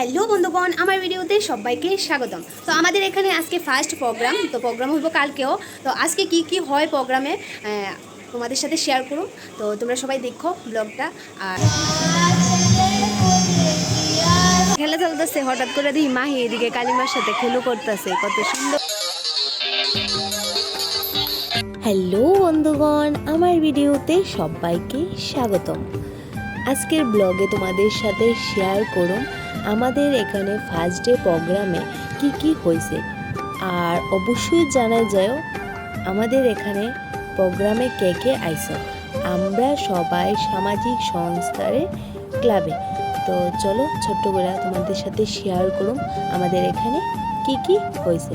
Hello বন্ধুগণ, আমার ভিডিওতে সবাইকে স্বাগতম। তো আমাদের এখানে আজকে ফার্স্ট প্রোগ্রাম তো প্রোগ্রাম হইব কালকেও। তো আজকে কি কি হয় প্রোগ্রামে তোমাদের সাথে শেয়ার করুন। তো তোমরা সবাই দেখো ব্লগটা আর খেলা চলতেছে, হঠাৎ করে দিই মাহি এদিকে কালিমার সাথে খেলু করতেছে, কত সুন্দর। হ্যালো বন্ধুগণ, আমার ভিডিওতে সবাইকে স্বাগতম। আজকের ব্লগে তোমাদের সাথে শেয়ার করুন আমাদের এখানে ফার্স্ট ডে প্রোগ্রামে কি কি হয়েছে? আর অবশ্যই জানা যায় আমাদের এখানে প্রোগ্রামে কে কে আইস? আমরা সবাই সামাজিক সংস্থারে ক্লাবে তো চলো ছোট্ট করে তোমাদের সাথে শেয়ার করুন, আমাদের এখানে কি কি হয়েছে।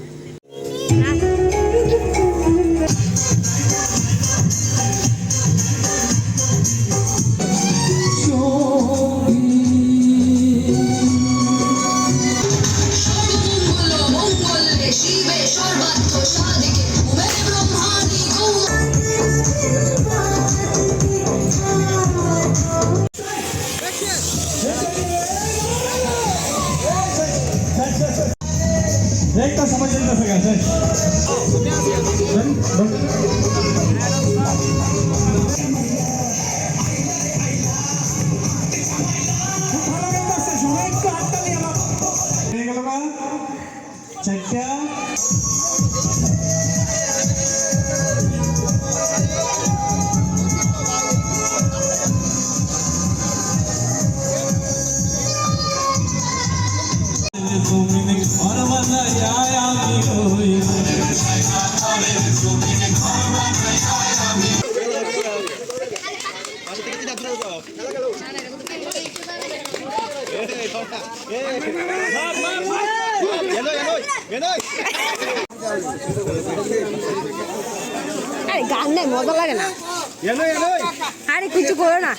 সবাই চিন্তা থাকে আরে গান নাই মজা লাগে না। আরে কিছু করো না।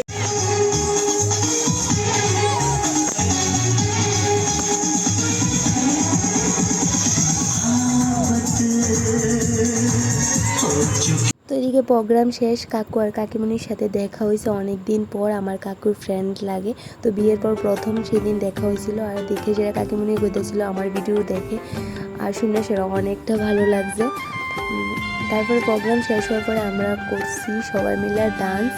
এদিকে প্রোগ্রাম শেষ, কাকু আর কাকিমণির সাথে দেখা হয়েছে অনেক দিন পর। আমার কাকুর ফ্রেন্ড লাগে। তো বিয়ের পর প্রথম সেদিন দেখা হয়েছিল। আর দেখে সেটা কাকিমণি কইতেছিল আমার ভিডিও দেখে আর শুনে সেটা অনেকটা ভালো লাগছে। তারপরে প্রোগ্রাম শেষ হওয়ার পরে আমরা করছি সবাই মিলে ডান্স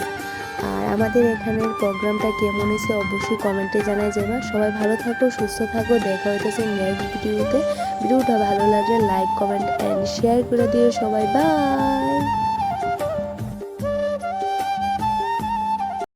আর আমাদের এখানের প্রোগ্রামটা কেমন হয়েছে অবশ্যই কমেন্টে জানাই যাবে সবাই ভালো থাকো, সুস্থ থাকো। দেখা হইতেছে নেক্সট ভিডিওতে ভিডিওটা ভালো লাগলে লাইক কমেন্ট অ্যান্ড শেয়ার করে দিও সবাই। বাই